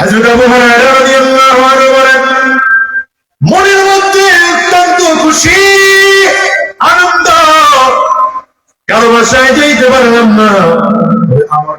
হযরত আবু হুরায়রা রাদিয়াল্লাহু আনহু মনের মধ্যে অত্যন্ত খুশি, আনন্দ। কারও বাসায় যাইতে পারলাম না। আমার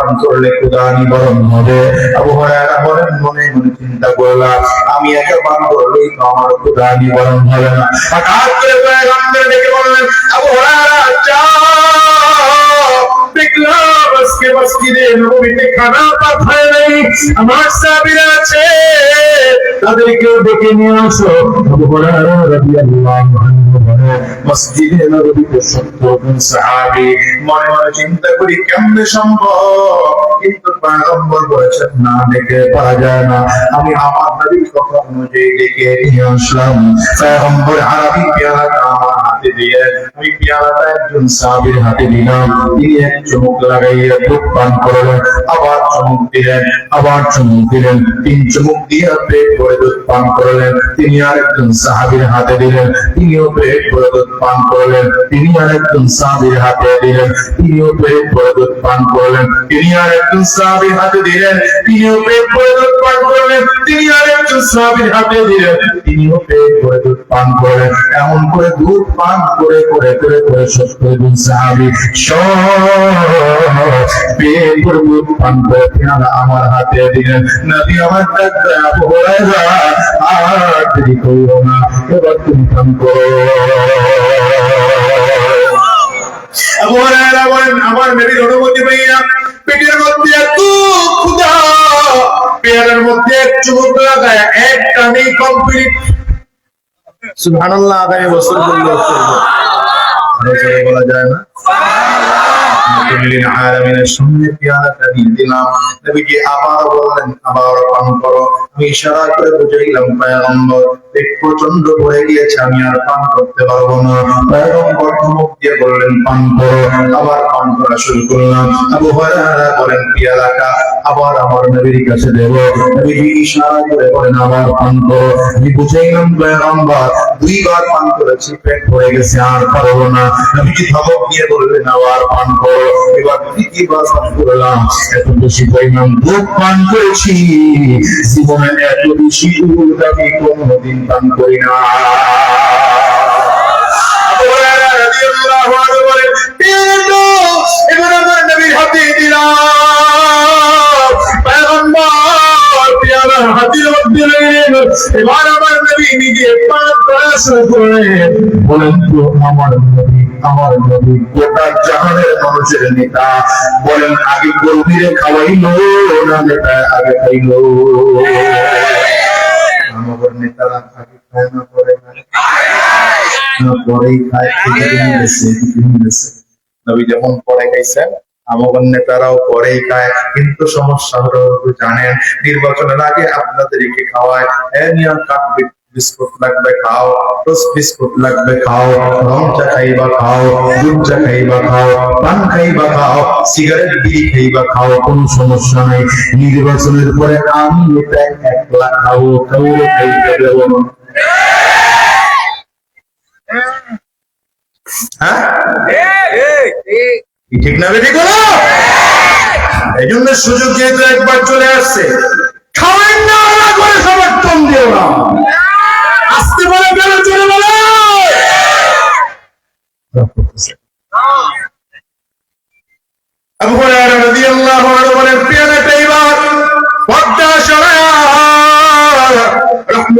পান করলে খোদা নিবারণ হবে। আবু বলেন, মনে মনে চিন্তা করলাম আমি একা পান করলেই তো আমার খোদা নিবারণ হবে না। হঠাৎ করে ডেকে বললেন, আবু দেখলাম আমার সাবির আছে। তাদেরকেও ডেকে নিয়ে আসো। মসজিদে নববীতে 70 জন সাহাবী, মনে মনে চিন্তা করি কেমনে সম্ভব? কিন্তু পয়গম্বর বলেছেন, না, ডেকে পারা যায় না। আমি আমার নবীর কথা অনুযায়ী ডেকে নিয়ে আসলাম। পয়গম্বর আরবি পেয়ালাটা আমার হাতে দিয়ে আমি পেয়ালাটা একজন সাহাবীর হাতে দিলাম। তিনি এক চুমুক লাগাইয়া দুধ পান করলেন, আবার চুমুক দিলেন, আবার চুমুক দিলেন। তিন চুমুক দিয়ে পেট ভরে দুধ পান করলেন। তিনি আরেকজন সাহাবীর হাতে দিলেন, তিনিও পেট ভরে দুধ পান করলেন। তিনি আরেকজন সাহাবীর হাতে দিলেন, তিনিও পেট ভরে দুধ পান করলেন। তিনি আরেকজন সাহাবীর হাতে দিলেন, তিনিও পেট ভরে দুধ পান করলেন। তিনি আরেকজন সাহাবীর হাতে দিলেন তিনিও ভরে দুধ পান করলেন এমন করে দুধ পান করে করে করে করে সত্তর জন সাহাবী। পেট ভরে দুধ পান করে পেয়ালা আমার হাতে দিলেন। নবী আমার ডাক দেয়, আবু হুরায়রা আর দেরি করিও না এবার তুমি পান করো। আমার নবীর অনুমতি পাইয়া পেটের মধ্যে এত ক্ষুধা পেয়ারের মধ্যে এক চুমুক লাগায় এক টানেই কমপ্লিট সুবহানাল্লাহ, আগামী বছর বললে বলা যায় না। ইশারা করে প্রচণ্ড ভরে গিয়েছে, আমি আর পান করতে পারব না। বললেন, পান করো। আবার পান করা শুরু করলাম। বলেন পেয়ালাটা আবার আমার নবীর কাছে দেব। নবীজি ইশারা করে বলেন আবার পান করো। আমি বুঝাইলাম পয়গম্বর দুইবার পান করেছি পেট ভরে গেছে আর পারব না। নবীজি ধমক দিয়ে বললেন আবার পান করো। এবার তৃতীয়বার পান করলাম এত বেশি পরিমাণ দুধ পান করেছি। জীবনে এত বেশি দুধ আমি কোনোদিন পান করি না। আবু হুরায়রা রাদিয়াল্লাহু আনহু বলেন, "পেয়ালাটা এবার আমার নবীর হাতে দিলাম। তো আমার পরে খাইছেন, আমাদের নেতারাও পরেই খায়। কিন্তু সমস্যা জানেন, নির্বাচনের আগে আপনাদেরকে খাওয়ায়, এ নিয়ম কাট বিস্কুট লাগবে, খাও। টোস্ট বিস্কুট লাগবে, খাও। রং চা খাইবা, খাও। দুধ চা খাইবা, খাও। পান খাইবা, খাও। সিগারেট বিড়ি খাইবা, খাও। কোনো সমস্যা নেই। নির্বাচনের পরে আমি এটা একলা খাব কাউরে খাইতে দেবো। হ্যাঁ? ঠিক না বেটি বলো এই জন্য সুযোগ যেহেতু একবার চলে আসছে খাওয়াই না ওরা করে সমর্থন দিও না আসতে বলে কেন চলে বলে আবু হুরায়রা রাদিয়াল্লাহু আনহু বলেন পেয়ালাটা এবার পর্দা সরায়া রাহমাতুল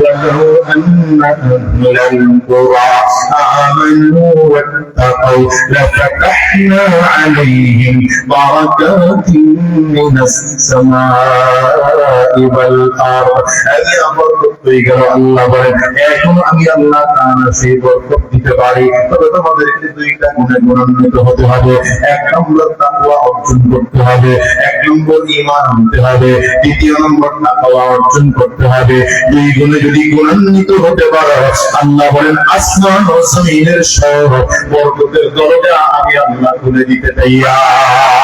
ولو أن أهل القرى آمنوا واتقوا لفتحنا عليهم بركات من السماء আল্লাহ বলেন এখন আমি আল্লাহ তাআলা সেই অর্জন করতে হবে দুই গুণে যদি গুণান্বিত হতে পারো আল্লাহ বলেন, আসমান ও জমিনের শহর বরকতের দরজা আমি আল্লাহ খুলে দিতে তৈয়ার